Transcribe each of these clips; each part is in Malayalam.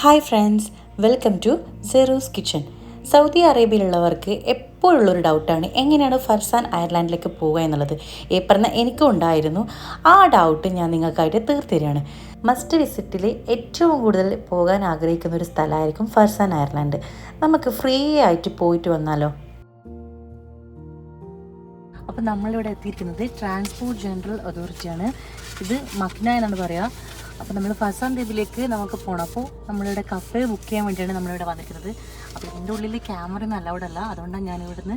Hi friends welcome to Seru's kitchen. Saudi അറേബ്യയിലുള്ളവർക്ക് എപ്പോഴുള്ളൊരു ഡൗട്ടാണ് എങ്ങനെയാണ് ഫർസാൻ അയർലാൻഡിലേക്ക് പോവുക എന്നുള്ളത്. പറഞ്ഞ എനിക്കും ഉണ്ടായിരുന്നു. ആ ഡൗട്ട് ഞാൻ നിങ്ങൾക്കായിട്ട് തീർത്തരികയാണ് മസ്റ്റ് വിസിറ്റിൽ ഏറ്റവും കൂടുതൽ പോകാൻ ആഗ്രഹിക്കുന്ന ഒരു സ്ഥലമായിരിക്കും ഫർസാൻ അയർലാൻഡ്. നമുക്ക് ഫ്രീ ആയിട്ട് പോയിട്ട് വന്നാലോ? അപ്പോൾ നമ്മളിവിടെ എത്തിയിരിക്കുന്നത് ട്രാൻസ്പോർട്ട് ജനറൽ അതോറിറ്റിയാണ്. ഇത് മക്ന എന്നാണ് പറയുക. അപ്പോൾ നമ്മൾ ഫസാൻ ദ്വീപിലേക്ക് നമുക്ക് പോണപ്പോൾ അപ്പോൾ നമ്മളിവിടെ കപ്പൽ ബുക്ക് ചെയ്യാൻ വേണ്ടിയാണ് നമ്മളിവിടെ വന്നിരിക്കുന്നത്. അപ്പോൾ ഇതിന്റെ ഉള്ളിൽ ക്യാമറ ഒന്നും അലൗഡ് അല്ല. അതുകൊണ്ടാണ് ഞാൻ ഇവിടുന്ന്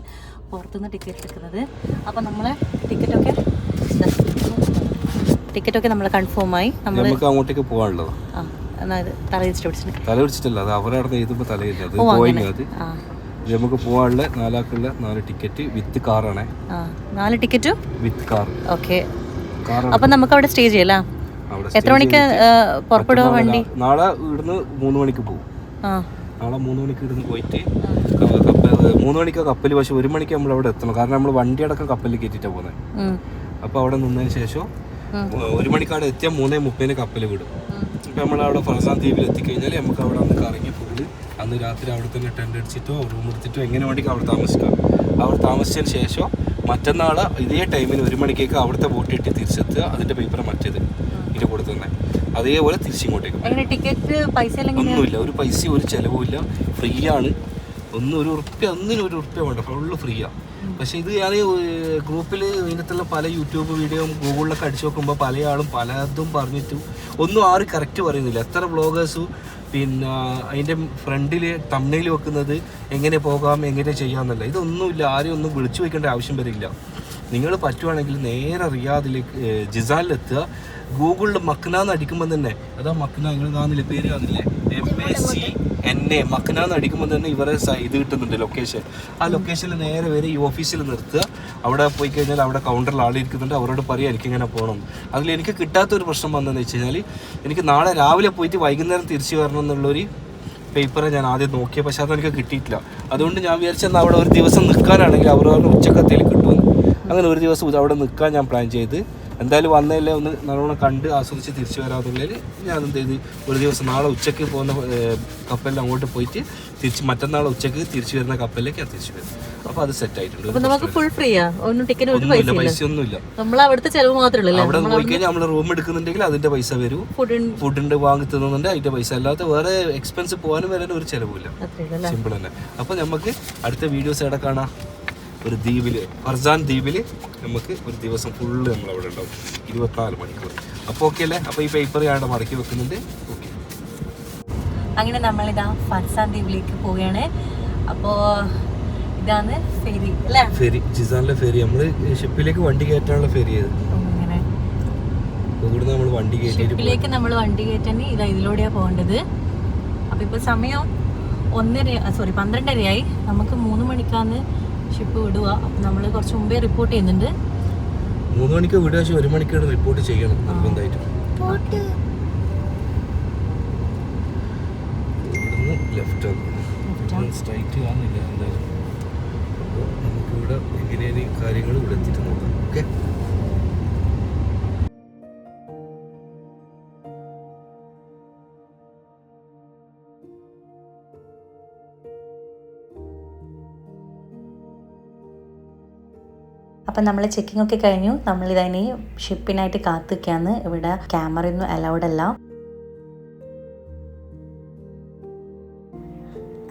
പുറത്തുനിന്ന് ടിക്കറ്റ് എടുക്കുന്നത്. അപ്പോൾ നമ്മളെ ടിക്കറ്റൊക്കെ ടിക്കറ്റൊക്കെ നമ്മൾ കൺഫേം ആയി. നമ്മൾ നമുക്ക് അങ്ങോട്ടേക്ക് പോകാനുള്ളത്. ആ എന്നാൽ തല പിടിച്ചിട്ട്. തല പിടിച്ചിട്ടില്ല അത് അവരവിടെ എഴുതുമ്പോൾ തലയില്ല അത് അത്. നമുക്ക് പോകാനുള്ള നാലാക്കുള്ള നാല് ടിക്കറ്റ് വിത്ത് കാറാണേ നാല് ടിക്കറ്റും വിത്ത് കാർ ഓക്കെ കാർ അപ്പം നമുക്ക് അവിടെ സ്റ്റേ ചെയ്യാം അവിടെ എത്ര മണിക്ക് പുറപ്പെടുക വണ്ടി? നാളെ ഇവിടുന്ന് മൂന്ന് മണിക്ക് പോകും. നാളെ മൂന്ന് മണിക്ക് ഇവിടുന്ന് പോയിട്ട് മൂന്ന് മണിക്ക് കപ്പൽ പക്ഷെ ഒരു മണിക്ക് നമ്മൾ അവിടെ എത്തണം. കാരണം നമ്മൾ വണ്ടി അടക്കം കപ്പലിൽ കയറ്റിട്ടാ പോകുന്നത് അപ്പൊ അവിടെ നിന്നതിന് ശേഷം. ഒരു മണിക്കാട് എത്തിയാൽ മൂന്നേ മുപ്പതിന് കപ്പൽ വിടും. അപ്പൊ നമ്മൾ അവിടെ ഫർസാൻ ദ്വീപിൽ എത്തിക്കഴിഞ്ഞാൽ നമുക്ക് അവിടെ അന്ന് കറങ്ങി പോയി അന്ന് രാത്രി അവിടെ തന്നെ ടെന്റ് അടിച്ചിട്ടോ റൂം എടുത്തിട്ടോ എങ്ങനെ വേണ്ടിക്കും അവിടെ താമസിക്കാം. അവിടെ താമസിച്ചതിന് ശേഷം മറ്റന്നാൾ ഇതേ ടൈമിന് ഒരു മണിക്കേക്ക് അവിടുത്തെ ബോട്ടിട്ട് തിരിച്ചെത്തുക. അതിന്റെ പേപ്പർ മറ്റേത്. അതേപോലെ തിരിച്ചിങ്ങോട്ടേക്ക് ഒന്നുമില്ല. ഒരു പൈസ ഒരു ചിലവുമില്ല ഫ്രീ ആണ് ഒന്നും ഒരു ഉറുപ്പ്യ ഒന്നിനും ഒരു ഉറുപ്പ്യ വേണ്ട. ഫുള്ള് ഫ്രീയാണ് പക്ഷെ ഇത് ഞാൻ ഗ്രൂപ്പിൽ ഇതിനകത്തുള്ള പല യൂട്യൂബ് വീഡിയോ ഗൂഗിളിലൊക്കെ അടിച്ചു നോക്കുമ്പോൾ പല ആളും പലതും പറഞ്ഞിട്ട് ഒന്നും ആരും കറക്റ്റ് പറയുന്നില്ല. എത്ര ബ്ലോഗേഴ്സും പിന്നെ അതിന്റെ ഫ്രണ്ടിൽ തമ്മിൽ വെക്കുന്നത് എങ്ങനെ പോകാം എങ്ങനെ ചെയ്യാമെന്നല്ല ഇതൊന്നുമില്ല. ആരും ഒന്നും വിളിച്ചു വയ്ക്കേണ്ട ആവശ്യം വരില്ല. നിങ്ങൾ പറ്റുവാണെങ്കിൽ നേരെ റിയാദിലേക്ക് ജിസാലിലെത്തുക. ഗൂഗിളിൽ മക്ന എന്ന് അടിക്കുമ്പോൾ തന്നെ അതാ മക്ന നിങ്ങൾ നാന്നില്ല പേര് കാണുന്നില്ലേ M A C N A മക്ന എന്ന് അടിക്കുമ്പോൾ തന്നെ ഇവരെ ഇത് കിട്ടുന്നുണ്ട് ലൊക്കേഷൻ ആ ലൊക്കേഷനിൽ നേരെ വരെ ഈ ഓഫീസിൽ നിർത്തുക. അവിടെ പോയി കഴിഞ്ഞാൽ അവിടെ കൗണ്ടറിൽ ആളിരിക്കുന്നുണ്ട് അവരോട് പറയുക എനിക്ക് ഇങ്ങനെ പോകണം അതിൽ എനിക്ക് കിട്ടാത്തൊരു പ്രശ്നം വന്നതെന്ന് വെച്ച് കഴിഞ്ഞാൽ എനിക്ക് നാളെ രാവിലെ പോയിട്ട് വൈകുന്നേരം തിരിച്ചു വരണം എന്നുള്ളൊരു പേപ്പർ ഞാൻ ആദ്യം നോക്കിയ പക്ഷെ അതെനിക്ക് കിട്ടിയിട്ടില്ല. അതുകൊണ്ട് ഞാൻ വിചാരിച്ചെന്നാൽ അവിടെ ഒരു ദിവസം നിൽക്കാനാണെങ്കിൽ അവർ ഉച്ചക്കത്തേൽ കിട്ടുമെന്ന് അങ്ങനെ ഒരു ദിവസം അവിടെ നിൽക്കാൻ ഞാൻ പ്ലാൻ ചെയ്ത്. എന്തായാലും വന്നതല്ലേ ഒന്ന് നല്ലോണം കണ്ട് ആസ്വദിച്ച് തിരിച്ചു വരാതുള്ളതിൽ ഞാൻ എന്ത് ചെയ്ത് ഒരു ദിവസം നാളെ ഉച്ചയ്ക്ക് പോകുന്ന കപ്പലിൽ അങ്ങോട്ട് പോയിട്ട് തിരിച്ച് മറ്റന്നാൾ ഉച്ചയ്ക്ക് തിരിച്ചു വരുന്ന കപ്പലിലേക്ക് തിരിച്ചു വരും. അപ്പൊ അത് സെറ്റ് ആയിട്ടുണ്ട്. നമുക്ക് ഫുൾ ഫ്രീയാ ഒന്നും ടിക്കറ്റ് ഒന്നും പൈസ ഒന്നുമില്ല നമ്മൾ അവിടുത്തെ ചെലവ് മാത്രമേ അവിടെ പോയി കഴിഞ്ഞാൽ നമ്മൾ റൂം എടുക്കുന്നുണ്ടെങ്കിൽ അതിന്റെ പൈസ വരും. ഫുഡ് ഫുഡിന്റെ വാങ്ങി തിന്നുന്നുണ്ട് അതിന്റെ പൈസ. അല്ലാതെ വേറെ എക്സ്പെൻസ് പോകാനും വരാനും ഒരു ചെലവില്ല സിമ്പിൾ തന്നെ. അപ്പൊ നമുക്ക് അടുത്ത വീഡിയോസ് എവിടെ കാണാം? ഒരു ദ്വീപിൽ ഫർസാൻ ദ്വീപിൽ നമുക്ക് ഒരു ദിവസം ഫുള്ള് നമ്മൾ അവിടെ ഉണ്ടാവും. ഇരുപത്തിനാല് മണിക്കൂർ. അപ്പോൾ ഓക്കെ അല്ലേ? അപ്പോൾ ഈ പേപ്പർ ഞാൻ അവിടെ മടക്കി വെക്കുന്നുണ്ട്. ഓക്കെ അങ്ങനെ നമ്മളിതാ ഫർസാൻ ദ്വീപിലേക്ക് പോവുകയാണ്. അപ്പോൾ ഇതാണ് ഫെരി അല്ലേ? ഫെരി ജിസാനിലെ ഫെരി. നമ്മൾ ഷിപ്പിലേക്ക് വണ്ടി കയറ്റാനുള്ള ഫെരി അങ്ങനെ. ഇവിടുന്ന് നമ്മൾ വണ്ടി കയറ്റി. ഷിപ്പിലേക്ക് നമ്മൾ വണ്ടി കയറ്റാൻ ഇതാ ഇതിലൂടെയാ പോകേണ്ടത്. അപ്പൊ ഇപ്പൊ സമയം ഒന്നര സോറി പന്ത്രണ്ടരയായി. നമുക്ക് മൂന്ന് മണിക്കാന്ന് ഷിപ്പ് വിടുക. അപ്പം നമ്മൾ കുറച്ച് മുമ്പേ റിപ്പോർട്ട് ചെയ്യുന്നുണ്ട്. മൂന്ന് മണിക്ക് വിടുക പക്ഷേ ഒരു മണിക്കൂർ റിപ്പോർട്ട് ചെയ്യണം. നിർബന്ധമായിട്ടും. ഇവിടുന്ന് ലെഫ്റ്റ് സ്ട്രൈറ്റ് കാണുന്നില്ല എന്തായാലും. അപ്പോൾ നമുക്കിവിടെ എങ്ങനെയാണ് കാര്യങ്ങൾ ഇവിടെ എത്തിയിട്ട് നോക്കാം. അപ്പം നമ്മൾ ചെക്കിംഗ് ഒക്കെ കഴിഞ്ഞു. നമ്മൾ നമ്മളിതിനി ഷിപ്പിനായിട്ട് കാത്തുക്കാന്ന് ഇവിടെ ക്യാമറയൊന്നും അലൗഡ് അല്ല.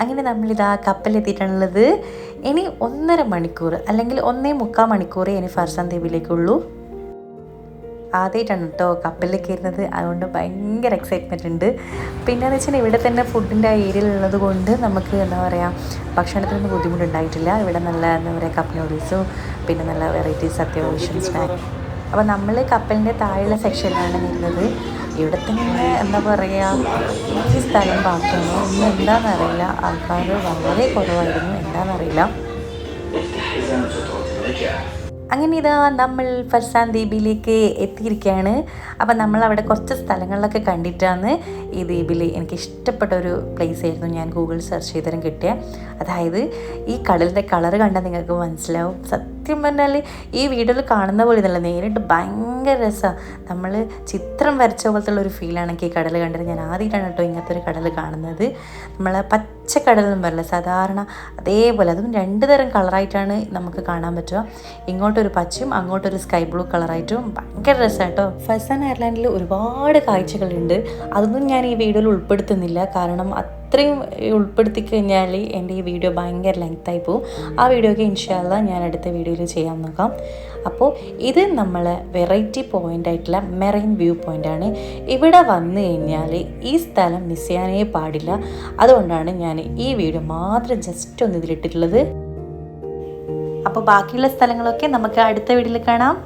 അങ്ങനെ നമ്മളിതാ കപ്പലെത്തിയിട്ടുള്ളത്. ഇനി ഒന്നര മണിക്കൂർ അല്ലെങ്കിൽ ഒന്നേ മുക്കാൽ മണിക്കൂറേ ഇനി ഫർസാൻ ദ്വീപിലേക്കുള്ളൂ. ആദ്യമായിട്ടാണ് കേട്ടോ കപ്പലിൽ കയറുന്നത്. അതുകൊണ്ട് ഭയങ്കര എക്സൈറ്റ്മെന്റ് ഉണ്ട്. പിന്നെ എന്ന് വെച്ചാൽ ഇവിടെ തന്നെ ഫുഡിന്റെ ഏരിയയിലുള്ളത് കൊണ്ട് നമുക്ക് എന്താ പറയുക ഭക്ഷണത്തിനൊന്നും ബുദ്ധിമുട്ടുണ്ടായിട്ടില്ല. ഇവിടെ നല്ല എന്താ പറയുക കപ്പ് നൂഡിൽസും പിന്നെ നല്ല വെറൈറ്റീസ് അത്യാവശ്യം സ്നാക്ക് അപ്പോൾ നമ്മൾ കപ്പലിന്റെ താഴെയുള്ള സെക്ഷനിലാണ് നിന്നത്. ഇവിടെ തന്നെ എന്താ പറയുക ഈ സ്ഥലം ബാക്കിയാണ്. ഇന്ന് എന്താണെന്നറിയില്ല ആൾക്കാർ വളരെ കുറവായിരുന്നു. എന്താണെന്നറിയില്ല അങ്ങനെ ഇതാ നമ്മൾ ഫർസാൻ ദ്വീപിലേക്ക് എത്തിയിരിക്കുകയാണ്. അപ്പം നമ്മൾ അവിടെ കുറച്ച് സ്ഥലങ്ങളിലൊക്കെ കണ്ടിട്ടാണ് ഈ ദ്വീപിൽ എനിക്ക് ഇഷ്ടപ്പെട്ട ഒരു പ്ലേസ് ആയിരുന്നു ഞാൻ ഗൂഗിൾ സെർച്ച് ചെയ്തരം കിട്ടിയ. അതായത് ഈ കടലിന്റെ കളറ് കണ്ടാൽ നിങ്ങൾക്ക് മനസ്സിലാവും. പറഞ്ഞാൽ ഈ വീഡിയോയിൽ കാണുന്ന പോലെ ഇതല്ല. നേരിട്ട് ഭയങ്കര രസമാണ് നമ്മൾ ചിത്രം വരച്ച പോലത്തെ ഒരു ഫീലാണ് എനിക്ക് ഈ കടൽ കണ്ടത്. ഞാൻ ആദ്യമായിട്ടാണ് കേട്ടോ ഇങ്ങനത്തെ ഒരു കടൽ കാണുന്നത് നമ്മൾ പച്ചക്കടലൊന്നും പറയില്ല സാധാരണ അതേപോലെ. അതും രണ്ട് തരം കളറായിട്ടാണ് നമുക്ക് കാണാൻ പറ്റുക. ഇങ്ങോട്ടൊരു പച്ചയും അങ്ങോട്ടൊരു സ്കൈ ബ്ലൂ കളറായിട്ടും ഭയങ്കര രസമാണ് കേട്ടോ. ഫസൻ എയർലൈനിൽ ഒരുപാട് കാഴ്ചകളുണ്ട്. അതൊന്നും ഞാൻ ഈ വീഡിയോയിൽ ഉൾപ്പെടുത്തുന്നില്ല. കാരണം അത്രയും ഉൾപ്പെടുത്തി കഴിഞ്ഞാൽ എന്റെ ഈ വീഡിയോ ഭയങ്കര ലെങ്ത്തായി പോകും ആ വീഡിയോ ഒക്കെ ഇൻഷാല്ല ഞാൻ അടുത്ത വീഡിയോയിൽ ചെയ്യാൻ നോക്കാം. അപ്പോൾ ഇത് നമ്മൾ വെറൈറ്റി പോയിന്റ് ആയിട്ടുള്ള മെറൈൻ വ്യൂ പോയിന്റ് ആണ്. ഇവിടെ വന്നു കഴിഞ്ഞാൽ ഈ സ്ഥലം മിസ് ചെയ്യാനേ പാടില്ല. അതുകൊണ്ടാണ് ഞാൻ ഈ വീഡിയോ മാത്രം ജസ്റ്റ് ഒന്ന് ഇതിലിട്ടിട്ടുള്ളത്. അപ്പോൾ ബാക്കിയുള്ള സ്ഥലങ്ങളൊക്കെ നമുക്ക് അടുത്ത വീഡിയോയിൽ കാണാം.